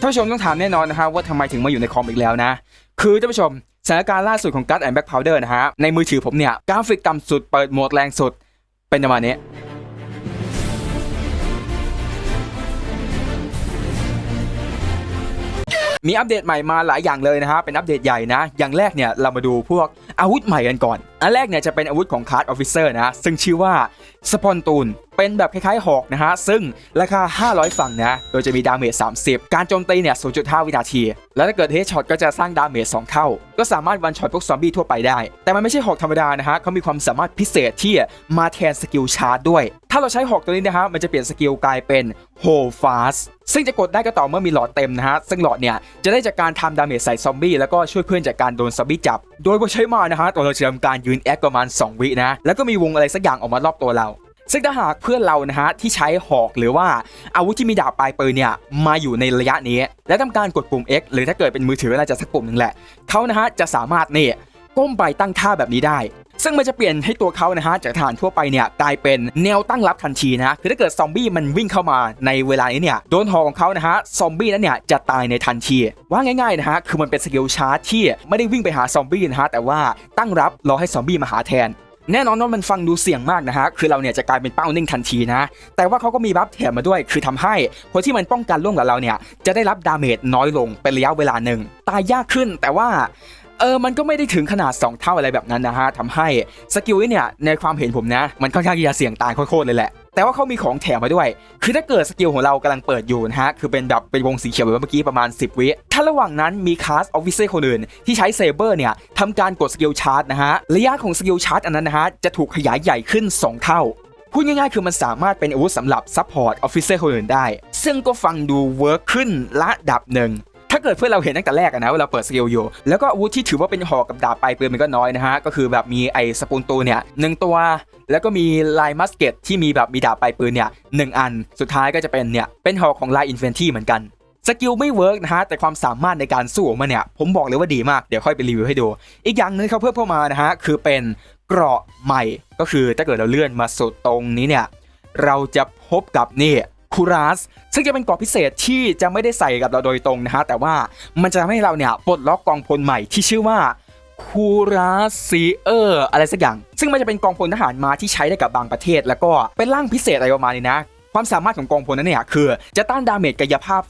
ท่านผู้ชมต้องถามแน่นอนนะฮะว่าทำไมถึงมาอยู่ในคอมอีกแล้วนะ คือท่านผู้ชมสถานการณ์ล่าสุดของการ์ดแอนด์แบ็กพาวเดอร์นะฮะ ในมือถือผมเนี่ย กราฟิกต่ำสุดเปิดโหมดแรงสุด เป็นประมาณนี้มีอัปเดตใหม่มาหลายอย่างเลยนะฮะ เป็นอัปเดตใหญ่นะ อย่างแรกเนี่ย เรามาดูพวกอาวุธใหม่กันก่อน อันแรกเนี่ยจะเป็นอาวุธของคาร์ดออฟฟิเซอร์นะ ซึ่งชื่อว่าสปอนตูนเป็นแบบคล้ายๆหอกนะฮะ ซึ่งราคา 500 ฝั่งนะโดยจะมีดาเมจ 30 การโจมตีเนี่ย 0.5 วินาที แล้วถ้าเกิดเฮดช็อตก็จะสร้างดาเมจ 2 เท่า ก็สามารถวันช็อตพวกซอมบี้ทั่วไปได้ แต่มันไม่ใช่หอกธรรมดานะฮะเขามีความสามารถพิเศษที่มาแทนสกิลชาร์จด้วย ถ้าเราใช้หอกตัวนี้นะฮะ มันจะเปลี่ยนสกิลกลายเป็นโฮฟาสซึ่งจะกดได้ก็ต่อเมื่อมีหลอดเต็มนะฮะ ซึ่งหลอดเนี่ยจะได้จากการทำดาเมจใส่ซอมบี้แล้วก็ช่วยเพื่อนจากการโดนซอมบี้จับ โดยพอใช้มานะฮะตัวเราจะทำการยืนแอคประมาณ 2 วินะ แล้วก็มีวงอะไรสักอย่างออกมารอบตัวเรา ซึ่งถ้าหากเพื่อนเรานะฮะที่ใช้หอกหรือว่าอาวุธที่มีดาบปลายปืนเนี่ยมาอยู่ในระยะนี้ และทำการกดปุ่ม X หรือถ้าเกิดเป็นมือถือน่าจะสักปุ่มหนึ่งแหละเขานะฮะจะสามารถเนี่ย ก้มไปตั้งท่าแบบนี้ได้ ซึ่งมันจะเปลี่ยนให้ตัวเขานะฮะจากฐานทั่วไปเนี่ยกลายเป็นแนวตั้งรับทันทีนะคือถ้าเกิดซอมบี้มันวิ่งเข้ามาในเวลานี้เนี่ยโดนหอกของเขานะฮะซอมบี้นั้นเนี่ยจะตายในทันที ว่าง่ายๆนะฮะคือมันเป็นสกิลชาร์จที่ไม่ได้วิ่งไปหาซอมบี้นะฮะแต่ว่าตั้งรับรอให้ซอมบี้มาหาแทนแน่นอนว่ามันฟังดูเสี่ยงมากนะฮะ คือเราเนี่ยจะกลายเป็นเป้านิ่งทันทีนะ แต่ว่าเขาก็มีบัฟแถมมาด้วย คือทำให้คนที่มันป้องกันร่วมกับเราเนี่ย จะได้รับดาเมจน้อยลงเป็นระยะเวลาหนึ่ง ตายยากขึ้น แต่ว่า เออมันก็ไม่ได้ถึงขนาด 2 เท่าอะไรแบบนั้นนะฮะทำให้สกิลนี้เนี่ยในความเห็นผมนะ มันค่อนข้างที่จะเสี่ยงตายโคตรๆเลยแหละแต่ว่าเขามีของแถมมาด้วย คือถ้าเกิดสกิลของเรากำลังเปิดอยู่นะฮะ คือเป็นแบบเป็นวงสีเขียวแบบเมื่อกี้ประมาณ 10 วิ ถ้าระหว่างนั้นมีคลาสออฟฟิเซอร์คนอื่น ที่ใช้เซเบอร์เนี่ยทำการกดสกิลชาร์จนะฮะ ระยะของสกิลชาร์จอันนั้นนะฮะ จะถูกขยายใหญ่ขึ้น 2 เท่า พูดง่ายๆ คือมันสามารถเป็นอาวุธสำหรับซัพพอร์ตออฟฟิเซอร์คนอื่นได้ ซึ่งก็ฟังดูเวิร์คขึ้นระดับหนึ่งาเกิดเพื่อนเราเห็นตั้งแต่แรกนะเวลาเปิดสกิลอยู่ แล้วก็อาวุธที่ถือว่าเป็นหอกกับดาบปลายปืนมันก็น้อยนะฮะ ก็คือแบบมีไอ้สปูนตูเนี่ยหนึ่งตัว แล้วก็มีลายมัสเกตที่มีแบบมีดาบปลายปืนเนี่ยหนึ่งอัน สุดท้ายก็จะเป็นเนี่ยเป็นหอกของลายอินเฟนที่เหมือนกันสกิลไม่เวิร์กนะฮะแต่ความสามารถในการสู้ของมันเนี่ยผมบอกเลยว่าดีมากเดี๋ยวค่อยไปรีวิวให้ดู อีกอย่างหนึงเขาเพิ่มเข้ามานะฮะคือเป็นเกราะใหม่ก็คือถ้าเกิดเราเลื่อนมาสุดตรงนี้เนี่ยเราจะพบกับนี่ คูรัสซึ่งจะเป็นเกาะพิเศษที่จะไม่ได้ใส่กับเราโดยตรงนะฮะแต่ว่ามันจะทำให้เราเนี่ยปลดล็อกกองพลใหม่ที่ชื่อว่าคูรัสซีเออร์อะไรสักอย่าง ซึ่งมันจะเป็นกองพลทหารมาที่ใช้ได้กับบางประเทศ แล้วก็เป็นร่างพิเศษอะไรประมาณนี้นะ ความสามารถของกองพลนั้นเนี่ยคือจะต้านดาเมจกายภาพ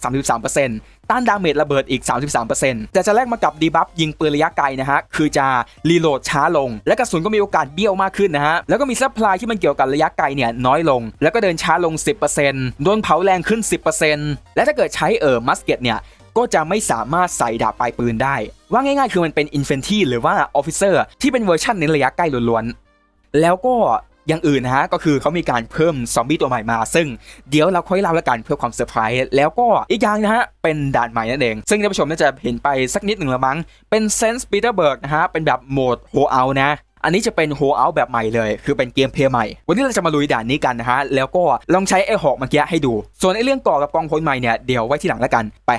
33% ต้านดาเมจระเบิดอีก 33%แต่จะแลกมากับดีบัฟยิงปืนระยะไกลนะฮะ คือจะรีโหลดช้าลง และกระสุนก็มีโอกาสเบี้ยวมากขึ้นนะฮะ แล้วก็มีซัพพลายที่มันเกี่ยวกับระยะไกลเนี่ยน้อยลง แล้วก็เดินช้าลง 10%โดนเผาแรงขึ้น 10%และถ้าเกิดใช้เออมัสเก็ตเนี่ยก็จะไม่สามารถใส่ดาบปลายปืนได้ ว่าง่ายๆ คือมันเป็นอินเฟนที่หรือว่าออฟฟิเซอร์ที่เป็นเวอร์ชันในระยะใกล้ล้วนๆแล้วก็ อย่างอื่นนะฮะก็คือเขามีการเพิ่มซอมบี้ตัวใหม่มา ซึ่งเดี๋ยวเราค่อยเล่าละกันเพื่อความเซอร์ไพรส์แล้วก็อีกอย่างนะฮะเป็นด่านใหม่นั่นเอง ซึ่งท่านผู้ชมน่าจะเห็นไปสักนิดหนึ่งแล้วมั้งเป็นเซนส์ปีเตอร์เบิร์กนะฮะเป็นแบบโหมดโฮเอานะอันนี้จะเป็นโฮเอาแบบใหม่เลย คือเป็นเกมเพลย์ใหม่ วันนี้เราจะมาลุยด่านนี้กันนะฮะ แล้วก็ลองใช้ไอ้หอกเมื่อกี้ให้ดู ส่วนไอ้เรื่องก่อกับกองพลใหม่เนี่ย เดี๋ยวไว้ที่หลังละกัน ไป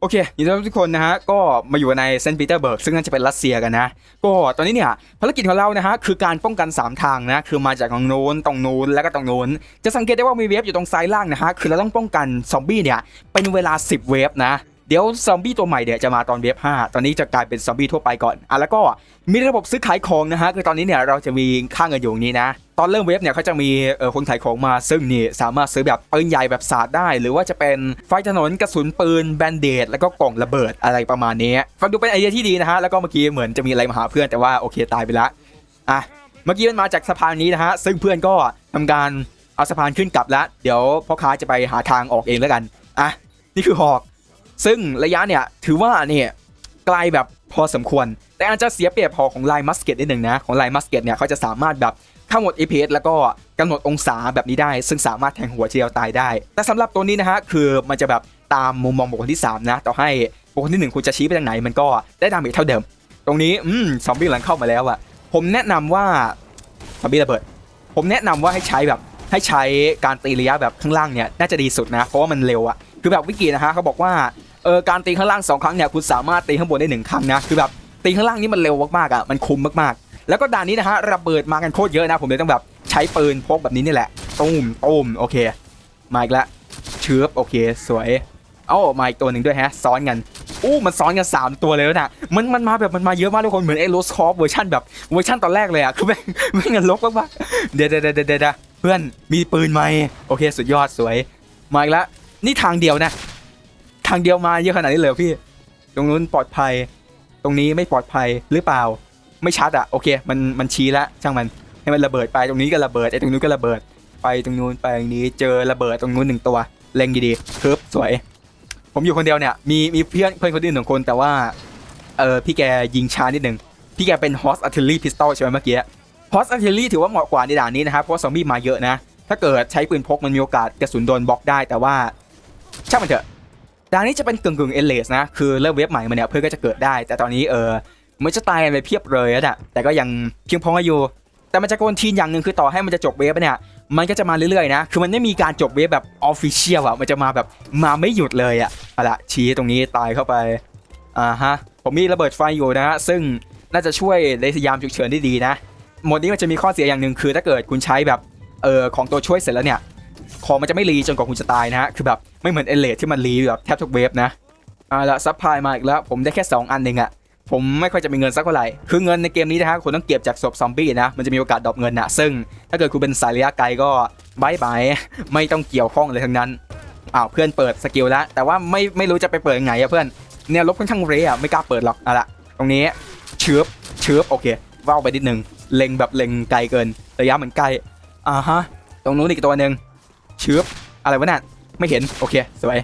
โอเคยินดีต้อนรับทุกคนนะฮะ ก็มาอยู่ในเซนต์ปีเตอร์เบิร์ก ซึ่งนั่นจะเป็นรัสเซียกันนะ ก็ตอนนี้เนี่ยภารกิจของเรานะฮะ คือการป้องกัน 3 ทางนะ คือมาจากตรงโน้น ตรงโน้น แล้วก็ตรงโน้น จะสังเกตได้ว่ามีเวฟอยู่ตรงซ้ายล่างนะฮะ คือเราต้องป้องกันซอมบี้เนี่ย เป็นเวลา 10 เวฟนะ เดี๋ยวซอมบี้ตัวใหม่เนี่ยจะมาตอนเวฟ5ตอนนี้จะกลายเป็นซอมบี้ทั่วไปก่อนอะแล้วก็มีระบบซื้อขายของนะฮะคือตอนนี้เนี่ยเราจะมีค่าเงินอยู่นี้นะ ตอนเริ่มเว็บเนี่ยเขาจะมีเออคนขายของมาซึ่งนี่สามารถซื้อแบบปืนใหญ่แบบสาดได้ หรือว่าจะเป็นไฟถนนกระสุนปืนแบนเดดแล้วก็กล่องระเบิดอะไรประมาณนี้ฟังดูเป็นไอเดียที่ดีนะฮะแล้วก็เมื่อกี้เหมือนจะมีอะไรมาหาเพื่อนแต่ว่าโอเคตายไปละอะเมื่อกี้มันมาจากสะพานนี้นะฮะซึ่งเพื่อนก็ทำการเอาสะพานขึ้นกลับแล้ว เดี๋ยวพ่อค้าจะไปหาทางออกเองแล้วกันอะนี่คือหอก ซึ่งระยะเนี่ยถือว่าเนี่ยไกลแบบพอสมควร แต่อาจจะเสียเปรียบพอของลายมัสเกตนิดหนึ่งนะ ของลายมัสเกตเนี่ยเขาจะสามารถแบบข้าหมด EPS แล้วก็กำหนดองศาแบบนี้ได้ ซึ่งสามารถแทงหัวเชียวตายได้ แต่สำหรับตัวนี้นะฮะ คือมันจะแบบตามมุมมองบุคคลที่ 3 นะ ต่อให้บุคคลที่ 1 คุณจะชี้ไปทางไหน มันก็ได้ดาเมจเท่าเดิม ตรงนี้ อืมซอมบี้หลังเข้ามาแล้วอะผมแนะนำว่าซอมบี้ระเบิด ผมแนะนำว่าให้ใช้แบบให้ใช้การตีระยะแบบข้างล่างเนี่ยน่าจะดีสุดนะ เพราะว่ามันเร็วอะคือแบบวิกินะฮะเขาบอกว่า เออการตีข้างล่างสองครั้งเนี่ยคุณสามารถตีข้างบนได้หนึ่งครั้งนะคือแบบตีข้างล่างนี่มันเร็วมากๆอะมันคุ้มมากๆ แล้วก็ด่านนี้นะฮะระเบิดมากันโคตรเยอะนะ ผมเลยต้องแบบใช้ปืนพกแบบนี้นี่แหละตูมตูมโอเคมาอีกแล้วเชือบโอเคสวยเอ้ามาอีกตัวหนึ่งด้วยฮะซ้อนกันอู้มันซ้อนกัน 3 ตัวเลยแล้วนะมันมันมาแบบมันมาเยอะมากทุกคนเหมือนไอ้โรสคอฟเวอร์ชันแบบเวอร์ชันตอนแรกเลยอะคือแม่งแม่งกันลกมากๆเดี๋ยวเดี๋ยวเดี๋ยวเดี๋ยวเดี๋ยวเพื่อนมีปืนไหมโอเค สุดยอดสวยมาอีกแล้วนี่ทางเดียวนะ ทางเดียวมาเยอะขนาดนี้เลยพี่ ตรงนู้นปลอดภัย ตรงนี้ไม่ปลอดภัยหรือเปล่า ไม่ชัดอะโอเค มันมันชี้ล้วช่างมันให้มันระเบิดไปตรงนี้ก็ระเบิดไอ้ตรงนู้นก็ระเบิด ไปตรงนู้นไปตรงนี้เจอระเบิดตรงนู้นหนึ่งตัวเล็งดีๆครับสวย ผมอยู่คนเดียวเนี่ยมีมีเพื่อนเพื่อนคนอื่นหนึ่งคนแต่ว่าเออพี่แกยิงช้านิดหนึ่งพี่แกเป็น Horse Artillery Pistol ใช่ไหมเมื่อกี้ Horse Artillery ถือว่าเหมาะกว่าในด่านนี้นะครับเพราะซอมบี้มาเยอะนะ ถ้าเกิดใช้ปืนพกมันมีโอกาสกระสุนโดนบล็อกได้แต่ว่าช่างมันเถอะ ด่านนี้จะเป็นกึ่งกึ่งเอเลสนะ คือเริ่มเว็บใหม่มาเนี่ยเพื่อก็จะเกิดได้ แต่ตอนนี้เออมันจะตายไปเพียบเลยอะแต่ก็ยังเพียงพออยู่แต่มันจะโกนทีนอย่างหนึ่งคือต่อให้มันจะจบเวฟเนี่ย มันก็จะมาเรื่อยๆนะ คือมันไม่มีการจบเวฟแบบออฟฟิเชียลอะมันจะมาแบบมาไม่หยุดเลยอะเอาละชี้ตรงนี้ตายเข้าไป อ่าฮะ ผมมีระเบิดไฟอยู่นะฮะ ซึ่งน่าจะช่วยในยามฉุกเฉินได้ดีนะ โหมดนี้มันจะมีข้อเสียอย่างหนึ่งคือถ้าเกิดคุณใช้แบบ เออของตัวช่วยเสร็จแล้วเนี่ย ของมันจะไม่รีจนกว่าคุณจะตายนะฮะ คือแบบ ไม่เหมือนเอเลที่มันรีแบบแทบทุกเวฟนะเอาละซัพพลายมาอีกแล้วผมได้แค่ 2 อันเองอะผมไม่ค่อยจะมีเงินสักเท่าไหร่ คือเงินในเกมนี้นะฮะคุณต้องเก็บจากศพซอมบี้นะ มันจะมีโอกาสดรอปเงินนะซึ่งถ้าเกิดคุณเป็นสายระยะไกลก็บายบายไม่ต้องเกี่ยวข้องเลยทั้งนั้นอ้าวเพื่อนเปิดสกิลแล้ว แต่ว่าไม่ไม่รู้จะไปเปิดยังไงอะเพื่อนเนี่ยลบค่อนข้างเรอะไม่กล้าเปิดหรอกเอาละตรงนี้เชือบเชือบโอเคว่าวไปนิดนึงเล็งแบบเล็งไกลเกินระยะมันใกล้อ่าฮะตรงนู้นอีกตัวหนึ่งเชือบอะไรวะน่ะ ไม่เห็นโอเคสวย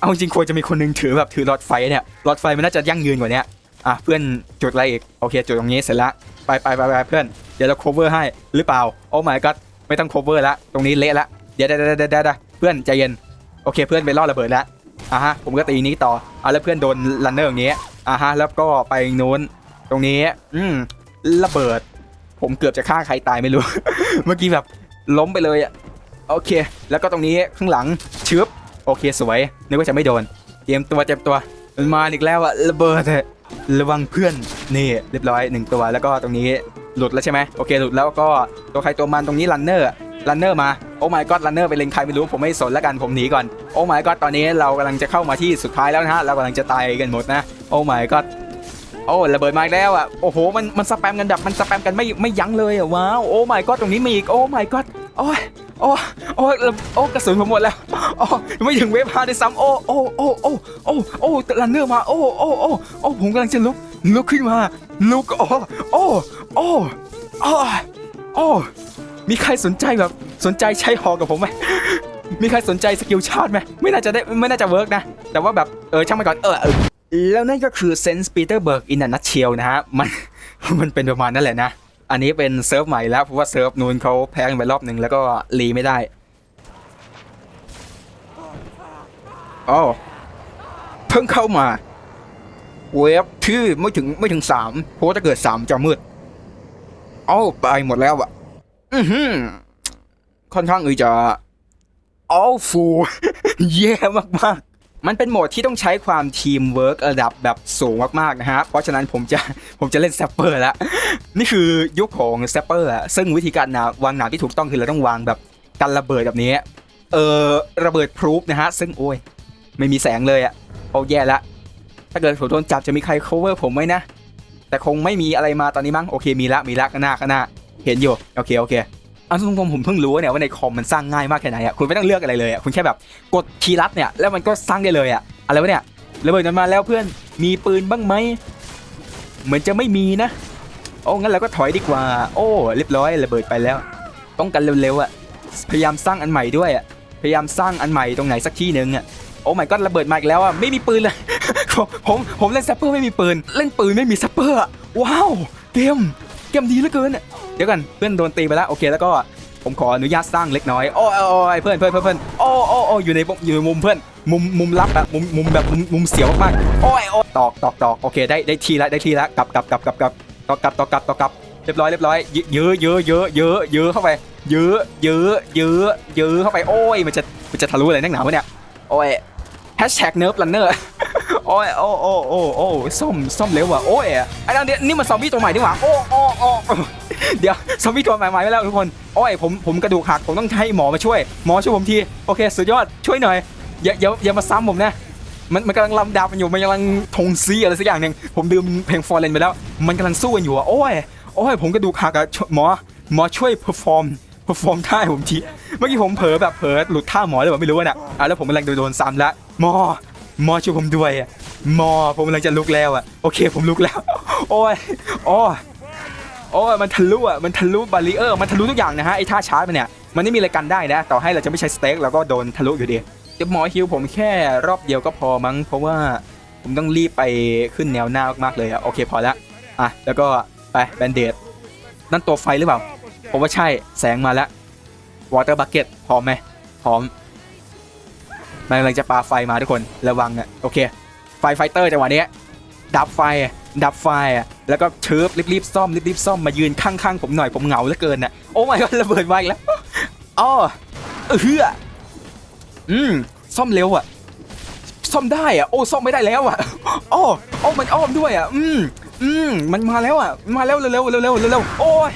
เอาจริงควรจะมีคนหนึงถือแบบถือหลอดไฟเนี่ยหลอดไฟมันน่าจะยั่งยืนกว่านี้อะเพื่อนจุดอะไรอีกโอเคจุดตรงนี้เสร็จละไปไปไปไปเพื่อนเดี๋ยวเรา cover ให้หรือเปล่าโอ้ my god ไม่ต้อง cover ละตรงนี้เละละเดี๋ยวเดี๋ยวเดี๋ยวเดี๋ยวเดี๋ยวเพื่อนใจเย็นโอเคเพื่อนไปล่อระเบิดแล้วอะฮะผมก็ตีนี้ต่ออะแล้วเพื่อนโดนลันเนอร์อย่างนี้อะฮะแล้วก็ไปนู้นตรงนี้อืมระเบิด ผมเกือบจะฆ่าใครตายไม่รู้ เมื่อกี้แบบล้มไปเลยอะ โอเค แล้วก็ตรงนี้ข้างหลังชึบโอเคสวยนึกว่าจะไม่โดนเตรียมตัวเตรียมตัวมันมาอีกแล้วอะระเบิดอะระวังเพื่อนนี่เรียบร้อยหนึ่งตัวแล้วก็ตรงนี้หลุดแล้วใช่ไหมโอเคหลุดแล้วก็ตัวใครตัวมันตรงนี้ลันเนอร์ลันเนอร์มาโอ้ my god ลันเนอร์ไปเล็งใครไม่รู้ผมไม่สนแล้วกันผมหนีก่อนโอ้ my god ตอนนี้เรากำลังจะเข้ามาที่สุดท้ายแล้วนะฮะเรากำลังจะตายกันหมดนะโอ้ my god โอ้ระเบิดมาอีกแล้วอะโอ้โหมันมันสแปมกันแบบมันสแปมกันไม่ไม่ยั้งเลยอะว้าวโอ้ my god ตรงนี้มีอีกโอ้ my god โอ้ย โอ้โอ้โอ้กระสุนผมหมดแล้วโอ้ไม่ถึงเวฟพาด้วยซ้ำโอ้โอ้โอ้โอ้โอ้โอ้ลันเนอร์มาโอ้โอ้โอ้โอ้ผมกำลังจะลุกลุกขึ้นมาลุกโอ้โอ้โอ้โอ้โอ้มีใครสนใจแบบสนใจใช้หอกับผมไหมมีใครสนใจสกิลชาร์จไหมไม่น่าจะได้ไม่น่าจะเวิร์กนะ แต่ว่าแบบเออช่างมันก่อนเออเออแล้วนั่นก็คือ Sense Peterburg in a nutshell นะฮะมันมันเป็นประมาณนั่นแหละนะ อันนี้เป็นเซิร์ฟใหม่แล้วเพราะว่าเซิร์ฟนูนเขาแพ้กันไปรอบหนึ่งแล้วก็รีไม่ได้อ๋อเพิ่งเข้ามา เวฟที่ไม่ถึงไม่ถึงสามเพราะถ้าเกิดสามจะมืดเอ้าไปหมดแล้วอะอือหือค่อนข้างอือจะอ้าฟูแย่มาก มันเป็นโหมดที่ต้องใช้ความทีมเวิร์กระดับแบบสูงมากๆนะฮะ เพราะฉะนั้นผมจะผมจะเล่นแซปเปอร์แล้วนี่คือยุคของแซปเปอร์อะซึ่งวิธีการนาวางหนามที่ถูกต้องคือเราต้องวางแบบกันระเบิดแบบนี้ เออระเบิดพรูฟนะฮะ ซึ่งโอ้ย ไม่มีแสงเลยอะโอ้แย่ละ ถ้าเกิดผมโดนจับจะมีใคร cover ผมไหมนะ แต่คงไม่มีอะไรมาตอนนี้มั้ง โอเคมีละมีละข้างหน้าข้างหน้าเห็นอยู่ โอเคโอเค เอันตรงๆผมเพิ่งรู้เนี่ยว่าในคอมมันสร้างง่ายมากแค่ไหนอะคุณไม่ต้องเลือกอะไรเลยอะคุณแค่แบบกดคีย์ลัดเนี่ยแล้วมันก็สร้างได้เลยอะอะไรวะเนี่ยระเบิดมันมาแล้วเพื่อนมีปืนบ้างไหมเหมือนจะไม่มีนะ โอ้งั้นเราก็ถอยดีกว่า โอ้เรียบร้อยระเบิดไปแล้ว ต้องกันเร็วๆอะพยายามสร้างอันใหม่ด้วยอะพยายามสร้างอันใหม่ตรงไหนสักที่หนึ่งอะโอ้ my god ระเบิดมาอีกแล้วอะไม่มีปืนเลยผมผมเล่นซัปเปอร์ไม่มีปืน เล่นปืนไม่มีซัปเปอร์ว้าวเกม กมดีเหลือเกินเดี๋ยวกันเพื่อนโดนตีไปแล้วโอเคแล้วก็ผมขออนุญาตสร้างเล็กน้อยโอ้ยโอ้เพื่อนเพื่อนเพื่อนโอ้โอ้โอ้อยู่ในอยู่ในมุมเพื่อนมุมมุมลับอะมุมมุมแบบมุมมุมเสียวมากๆโอ้ยโอ้ยตอกตอกตอกโอเคได้ได้ทีละได้ทีละกลับกลับกลับกลับกลับตอกกลับตอกกลับตอกกลับเรียบร้อยเรียบร้อยเยอะเยอะเยอะเยอะเยอะเข้าไปเยอะเยอะเยอะเยอะเข้าไปโอ้ยมันจะมันจะทะลุอะไรนักหนาวะเนี่ยโอ้ยแฮชแท็กเนิร์ฟลันเนอร์ โอ้ยโอ้โอ้โอ้โอ้ส้มส้มเร็วว่ะโอ้ยไอ้นั่นเนี่ยนี่มันซอมบี้ตัวใหม่ดีกว่าโอ้โอ้โอ้เดี๋ยวซอมบี้ตัวใหม่มาไปแล้วทุกคนโอ้ยผมผมกระดูกหักผมต้องให้หมอมาช่วยหมอช่วยผมทีโอเคสุดยอดช่วยหน่อยอย่าอย่าอย่ามาซ้ำผมนะมันมันกำลังลำดาบมันอยู่มันกำลังทงซีอะไรสักอย่างหนึ่งผมดื่มเพลงฟอร์เรนไปแล้ว มันกำลังสู้กันอยู่อะโอ้ยโอ้ยผมก็ดูกหักอะหมอหมอช่วยเพอร์ฟอร์มเพอร์ฟอร์มท่าผมทีเมื่อกี้ผมเผลอแบบเผลอหลุดท่าหมอเลยแบบไม่รู้อะน่ะอะแล้วผมกำลังโดนซ้ำล้วหมอ มอช่วยผมด้วยอะมอผมกำลังจะลุกแล้วอะโอเคผมลุกแล้ว โอ้ยโอ้ยโอ้ยมันทะลุอะมันทะลุบารีเออร์มันทะลุทุกอย่างนะฮะไอ้ท่าชาร์จมันเนี่ยมันไม่มีอะไรกันได้นะ ต่อให้เราจะไม่ใช้สเต็กเราก็โดนทะลุอยู่ดีเดี๋ยวหมอฮิวผมแค่รอบเดียวก็พอมั้งเพราะว่าผมต้องรีบไปขึ้นแนวหน้ามากๆเลยอะโอเคพอละอะแล้วก็ไปแบนเดดนั่นตัวไฟหรือเปล่าผมว่าใช่แสงมาแล้ววอเตอร์บักเก็ตพร้อมไหมพร้อม มันกำลังจะปาไฟมาทุกคนระวังอะโอเค ไฟไฟเตอร์จังหวะเนี้ยดับไฟดับไฟอะแล้วก็เชิบรีบๆซ่อมรีบๆซ่อมมายืนข้างๆผมหน่อยผมเหงาเหลือเกินน่ะโอ้ my god ระเบิดมาอีกแล้วอ้อเออเฮืออืมซ่อมเร็วอะซ่อมได้อะโอ้ซ่อมไม่ได้แล้วอะโอ้โอ้มันอ้อมด้วยอะอืมอืมมันมาแล้วอะมาแล้วเร็วเร็วๆเร็วๆเร็วๆโอ้ย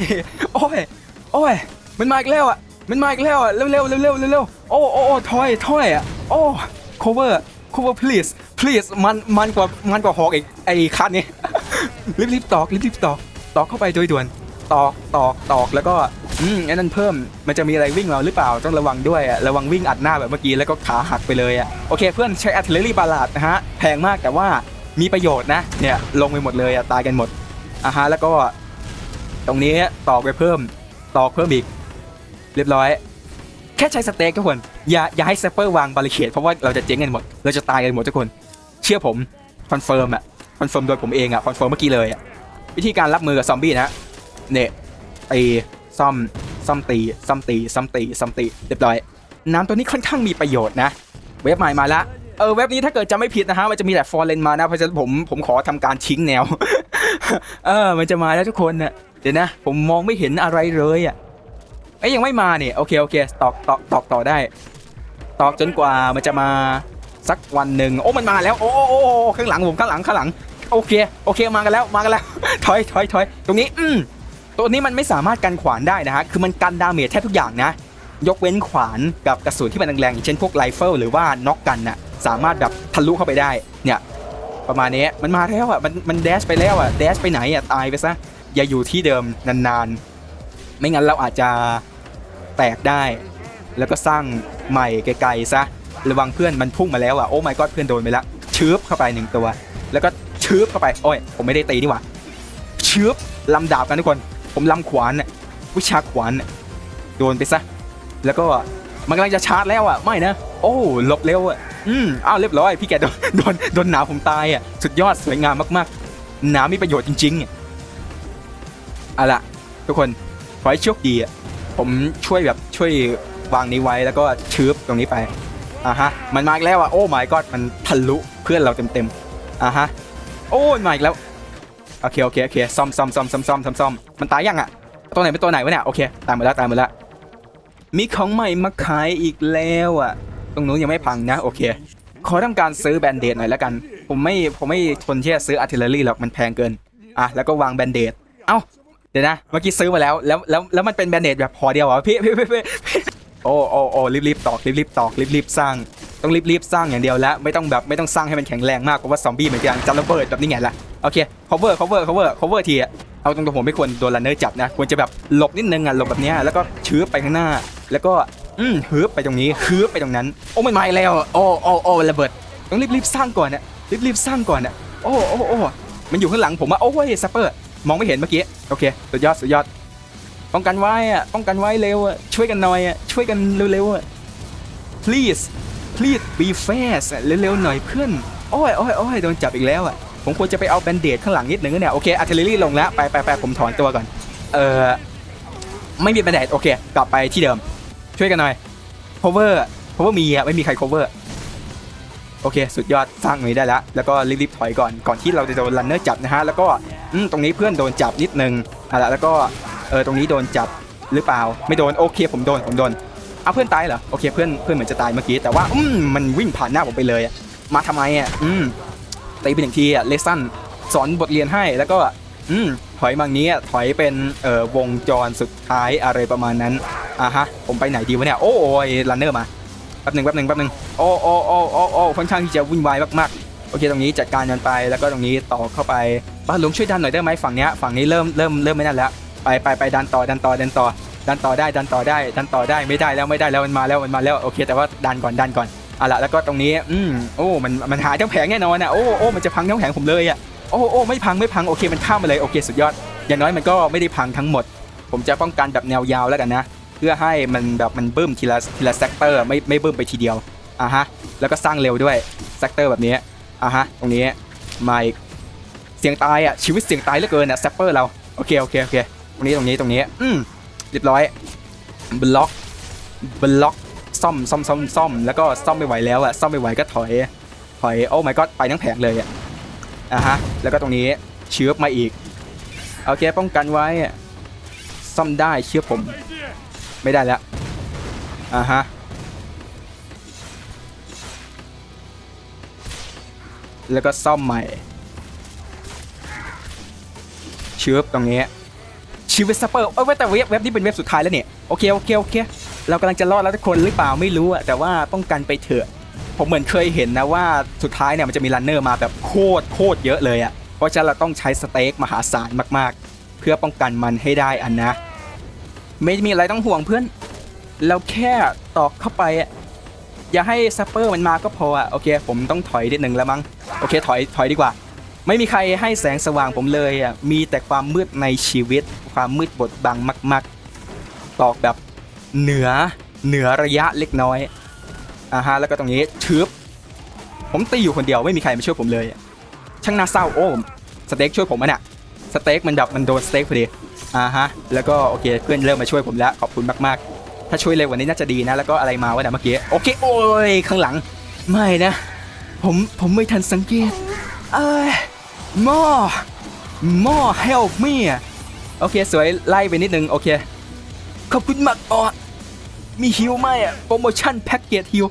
โอ้ยโอ้ยมันมาอีกแล้วอะ มันมาอีกแล้วอะเร็วเร็วเร็วเร็วๆโอ้โอ้โอ้ถอยถอยอะโอ้ cover cover please please มันมันกว่ามันกว่าหอกอีกไอ้คันนี้รีบรีบตอกรีบรีบตอกตอกเข้าไปโดยด่วนตอกตอกตอกแล้วก็อืมอันนั้นเพิ่มมันจะมีอะไรวิ่งมาหรือเปล่าต้องระวังด้วยอะระวังวิ่งอัดหน้าแบบเมื่อกี้แล้วก็ขาหักไปเลยอะโอเคเพื่อนใช้ artillery บาลาดนะฮะแพงมากแต่ว่ามีประโยชน์นะเนี่ยลงไปหมดเลยอะตายกันหมดอะฮะแล้วก็ ตรงนี้ตอกไปเพิ่มตอกเพิ่มอีก เรียบร้อย แค่ใช้สเต็กทุกคน อย่าอย่าให้เซปเปอร์วางบาริเคดเพราะว่าเราจะเจ๊งกันหมด เราจะตายกันหมดทุกคน เชื่อผมคอนเฟิร์มอะคอนเฟิร์มโดยผมเองอะคอนเฟิร์มเมื่อกี้เลยอะวิธีการรับมือกับซอมบี้นะเนี่ยตีซ่อมซ่อมตีซ่อมตีซ่อมตีซ่อมตีเรียบร้อย น้ำตัวนี้ค่อนข้างมีประโยชน์นะ เว็บใหม่มาละเออเว็บนี้ถ้าเกิดจะไม่ผิดนะฮะมันจะมีแต่ฟอร์เรนมานะเพราะฉะนั้นผมผมขอทำการทิ้งแนว เออมันจะมาแล้วทุกคนน่ะเดี๋ยวนะ ผมมองไม่เห็นอะไรเลยอะ เอ้ยยังไม่มาเนี่ยโอเคโอเคตอกตอกตอกต่อได้ ตอกจนกว่ามันจะมาสักวันหนึ่งโอ้มันมาแล้วโอ้โอ้โอ้โอ้ข้างหลังผมข้างหลังข้างหลังโอเคโอเคมากันแล้วมากันแล้วถอยถอยถอยตรงนี้อืมตัวนี้มันไม่สามารถกันขวานได้นะฮะคือมันกันดาเมจแทบทุกอย่างนะ ยกเว้นขวานกับกระสุนที่มันแรงๆอย่างเช่นพวกไรเฟิลหรือว่าน็อกกันน่ะสามารถแบบทะลุเข้าไปได้เนี่ยประมาณนี้มันมาแล้วอะมันมันแดชไปแล้วอะแดชไปไหนอะตายไปซะอย่าอยู่ที่เดิมนานๆ ไม่งั้นเราอาจจะ แตกได้ แล้วก็สร้างใหม่ไกลๆซะระวังเพื่อนมันพุ่งมาแล้วอะโอ้ my god เพื่อนโดนไปแล้วชืบเข้าไปหนึ่งตัว แล้วก็ชืบเข้าไปโอ้ยผมไม่ได้ตีนี่หว่าชืบลำดาบกันทุกคน ผมลำขวานวิชาขวานโดนไปซะแล้วก็มันกำลังจะชาร์จแล้วอะไม่นะโอ้หลบเร็วอะอืมอ้าวเรียบร้อยพี่แกโดนโดนโดนหนาวผมตายอะสุดยอดสวยงามมากๆหนาวมีประโยชน์จริงๆอะเอาล่ะทุกคนขอให้โชคดีอะ ผมช่วยแบบช่วยวางนี้ไว้แล้วก็ชืบตรงนี้ไปอ่าฮะมันมาอีกแล้วอะโอ้ my god มันทะลุเพื่อนเราเต็มๆอ่าฮะโอ้มาอีกแล้วโอเคโอเคโอเคซ่อมซ่อมซ่อมซ่อมซ่อมซ่อมซ่อมมันตายยังอะตัวไหนเป็นตัวไหนวะเนี่ยโอเคตายหมดแล้วตายหมดแล้วมีของใหม่มาขายอีกแล้วอะตรงนู้นยังไม่พังนะโอเคขอทำการซื้อแบนเดดหน่อยแล้วกัน ผมไม่ผมไม่ทนที่จะซื้ออาร์ติเลอรี่หรอกมันแพงเกินอะแล้วก็วางแบนเดดเอ้า เดี๋ยวนะ เมื่อกี้ซื้อมาแล้ว แล้ว แล้ว แล้วมันเป็นแบนเดดแบบพอเดียวเหรอพี่พี่พี่พี่โอ้โอ้โอ้รีบรีบตอกรีบรีบตอกรีบรีบสร้าง ต้องรีบรีบสร้างอย่างเดียวแล้ว ไม่ต้องแบบไม่ต้องสร้างให้มันแข็งแรงมากเพราะว่าซอมบี้เหมือนกันจะระเบิดแบบนี้ไงล่ะ โอเค cover cover cover cover ทีอะเอาตรงๆผมไม่ควรโดนรันเนอร์จับนะ ควรจะแบบหลบนิดนึงอะหลบแบบนี้แล้วก็ชื้อไปข้างหน้า แล้วก็อืมฮึบไปตรงนี้ฮึบไปตรงนั้น โอ้ไม่มาแล้ว โอ้โอ้โอ้ระเบิด ต้องรีบรีบสร้างก่อนนะรีบรีบสร้างก่อนนะโอ้โอ้โอ้มันอยู่ข้างหลังผมอะโอ้ยซัปเปอร์ มองไม่เห็นเมื่อกี้โอเคสุดยอดสุดยอดป้องกันไว้อะป้องกันไว้เร็วอะช่วยกันหน่อยอะช่วยกันเร็วๆอะ please please be fast เร็วๆหน่อยเพื่อนโอ้ยโอ้ยโอ้ยโดนจับอีกแล้วอะผมควรจะไปเอาแบนเดดข้างหลังนิดนึงเนี่ยโอเคอาร์เทเลอรี่ลงแล้วไปไปไปผมถอนตัวก่อนเออไม่มีแบนเดดโอเค กลับไปที่เดิม ช่วยกันหน่อย cover cover มีอะไม่มีใคร cover โอเค สุดยอดสร้างนี้ได้แล้ว แล้วก็รีบๆถอยก่อนก่อนที่เราจะโดนรันเนอร์จับนะฮะแล้วก็อืมตรงนี้เพื่อนโดนจับนิดนึงอาละแล้วก็เออตรงนี้โดนจับหรือเปล่า ไม่โดนโอเค ผมโดนผมโดนเอาเพื่อนตายเหรอโอเคเพื่อนเพื่อนเหมือนจะตายเมื่อกี้แต่ว่าอืมมันวิ่งผ่านหน้าผมไปเลยอะมาทำไมอะอืมตีเป็นอย่างทีอะเลสันสอนบทเรียนให้แล้วก็อืมถอยมางนี้อะถอยเป็นเอ่อวงจรสุดท้ายอะไรประมาณนั้นอะฮะผมไปไหนดีวะเนี่ยโอ้ยรันเนอร์มา แป๊บหนึ่งแป๊บหนึ่งแป๊บหนึ่งโอ้โอ้โอ้โอ้โอ้ค่อนข้างที่จะวุ่นวายมากๆ โอเคตรงนี้จัดการกันไปแล้วก็ตรงนี้ต่อเข้าไปบ้านหลวงช่วยดันหน่อยได้ไหมฝั่งเนี้ยฝั่งนี้เริ่มเริ่มเริ่มไม่นั่นแล้วไปไปไปดันต่อดันต่อดันต่อ ดันต่อได้ดันต่อได้ดันต่อได้ไม่ได้แล้วไม่ได้แล้วมันมาแล้วมันมาแล้วโอเค แต่ว่าดันก่อนดันก่อนเอาละแล้วก็ตรงนี้อืมโอ้มันมันหายทั้งแผงแน่นอนอะโอ้โอ้มันจะพังทั้งแผงผมเลยอะโอ้โอ้ไม่พังไม่พังโอเคมันข้ามมาเลยโอเคสุดยอด อย่างน้อยมันก็ไม่ได้พังทั้งหมด ผมจะป้องกันแบบแนวยาวแล้วกันนะ พื่อให้มันแบบมันบึ้มทีละทีละเซกเตอร์ไม่ไม่บึ้มไปทีเดียวอะฮะแล้วก็สร้างเร็วด้วยเซกเตอร์แบบนี้อะฮะตรงนี้มาอีกเสียงตายอะชีวิตเสียงตายเหลือเกินอะแซปเปอร์เราโอเคโอเคโอเคตรงนี้ตรงนี้ตรงนี้อืมเรียบร้อยบล็อกบล็อกซ่อมซ่อมซ่อมซ่อมแล้วก็ซ่อมไม่ไหวแล้วอะซ่อมไม่ไหวก็ถอยถอยโอ้ my god ไปทั้งแผงเลยอะอะฮะแล้วก็ตรงนี้เชื้อมาอีกโอเคป้องกันไว้ซ่อมได้เชื่อผม ไม่ได้แล้ว อ่าฮะ แล้วก็ซ่อมใหม่ เชื้อตรงนี้ชีวิตซัปเปอร์เอ้ยแต่เว็บเว็บนี้เป็นเว็บสุดท้ายแล้วเนี่ย โอเค โอเค โอเค เรากำลังจะรอดแล้วทุกคนหรือเปล่าไม่รู้อะแต่ว่าป้องกันไปเถอะ ผมเหมือนเคยเห็นนะว่าสุดท้ายเนี่ยมันจะมีรันเนอร์มาแบบโคตรโคตรเยอะเลยอะเพราะฉะนั้นเราต้องใช้สเต็กมหาศาลมากๆ เพื่อป้องกันมันให้ได้อันนะ ไม่มีอะไรต้องห่วงเพื่อน เราแค่ตอกเข้าไปอะอย่าให้ซัปเปอร์มันมาก็พออะโอเค ผมต้องถอยนิดนึงแล้วมั้งโอเคถอยถอยดีกว่า ไม่มีใครให้แสงสว่างผมเลยอะมีแต่ความมืดในชีวิต ความมืดบดบังมาก ๆ ตอกแบบเหนือเหนือระยะเล็กน้อยอ่าฮะแล้วก็ตรงนี้ชืบผมตีอยู่คนเดียวไม่มีใครมาช่วยผมเลย ช่างน่าเศร้าโอ้สเต็กช่วยผมอะน่ะสเต็กมันแบบมันโดนสเต็กพอดี อ่าฮะ แล้วก็โอเคเพื่อนเริ่มมาช่วยผมแล้วขอบคุณมากๆ ถ้าช่วยเร็วกว่านี้น่าจะดีนะ แล้วก็อะไรมาวะเนี่ยเมื่อกี้ โอเค โอ้ย ข้างหลัง ไม่นะ ผม ผมไม่ทันสังเกต เอ้ยหม้อหม้อ help me โอเค สวย ไล่ไปนิดนึง โอเค ขอบคุณมากอ๋อมีฮิวไหมอะโปรโมชั่นแพ็กเกจฮิว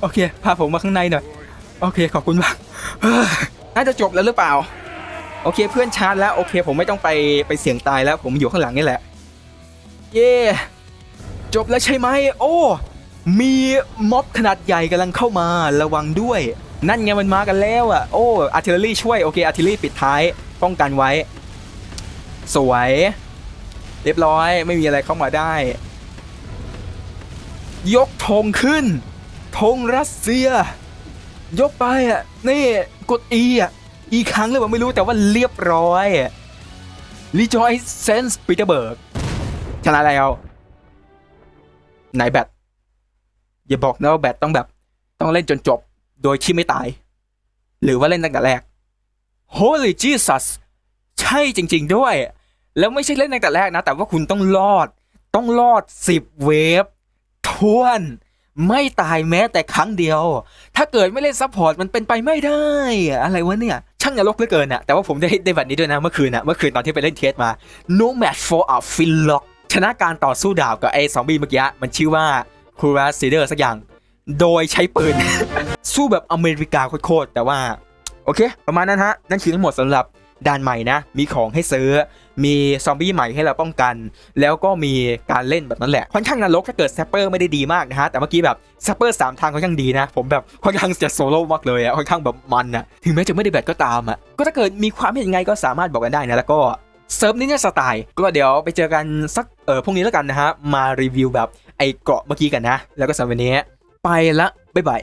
โอเค พาผมมาข้างในหน่อย โอเค ขอบคุณมากน่าจะจบแล้วหรือเปล่า โอเคเพื่อนชาร์จแล้วโอเค ผมไม่ต้องไปไปเสี่ยงตายแล้วผมอยู่ข้างหลังนี่แหละ เย่จบแล้วใช่ไหมโอ้มีม็อบขนาดใหญ่กำลังเข้ามาระวังด้วย นั่นไงมันมากันแล้วอะโอ้อาร์เทอรี่ช่วยโอเคอาร์เทอรี่ปิดท้ายป้องกันไว้ สวย เรียบร้อยไม่มีอะไรเข้ามาได้ ยกธงขึ้นธงรัสเซีย ยกไปอะนี่กด E อะ อีกครั้งหรือเปล่าไม่รู้แต่ว่าเรียบร้อย Rejoice Sense Peterburg ชนะแล้วไหนแบตอย่าบอกนะว่าแบตต้องแบบ ต้องเล่นจนจบโดยที่ไม่ตาย หรือว่าเล่นตั้งแต่แรก Holy Jesus ใช่จริง ๆด้วย แล้วไม่ใช่เล่นตั้งแต่แรกนะ แต่ว่าคุณต้องรอด ต้องรอด10เวฟทวนไม่ตายแม้แต่ครั้งเดียว ถ้าเกิดไม่เล่นซัพพอร์ตมันเป็นไปไม่ได้ อะไรวะเนี่ย ช่างนรกเหลือเกินอะแต่ว่าผมได้ได้บัตรนี้ด้วยนะเมื่อคืนอะเมื่อคืนตอนที่ไปเล่นเทสมา No match for a Finlock ชนะการต่อสู้ดาบกับไอ้ซอมบี้เมื่อกี้มันชื่อว่าคูราซีเดอร์สักอย่าง โดยใช้ปืน สู้แบบอเมริกาโคตรๆแต่ว่า โอเค ประมาณนั้นฮะ นั่นคือทั้งหมดสำหรับ ด่านใหม่นะ มีของให้ซื้อ มีซอมบี้ใหม่ให้เราป้องกัน แล้วก็มีการเล่นแบบนั้นแหละ ค่อนข้างนรกถ้าเกิดแซปเปอร์ไม่ได้ดีมากนะฮะ แต่เมื่อกี้แบบแซปเปอร์สามทางค่อนข้างดีนะ ผมแบบค่อนข้างจะโซโล่มากเลยอะค่อนข้างแบบมันอะถึงแม้จะไม่ได้แบตก็ตามอะก็ถ้าเกิดมีความเห็นยังไงก็สามารถบอกกันได้นะแล้วก็เซิร์ฟนี้เนี่ยสไตล์ ก็เดี๋ยวไปเจอกันสักเออพรุ่งนี้แล้วกันนะฮะ มารีวิวแบบไอ้เกาะเมื่อกี้กันนะ แล้วก็สำหรับวันนี้ไปละบ๊ายบาย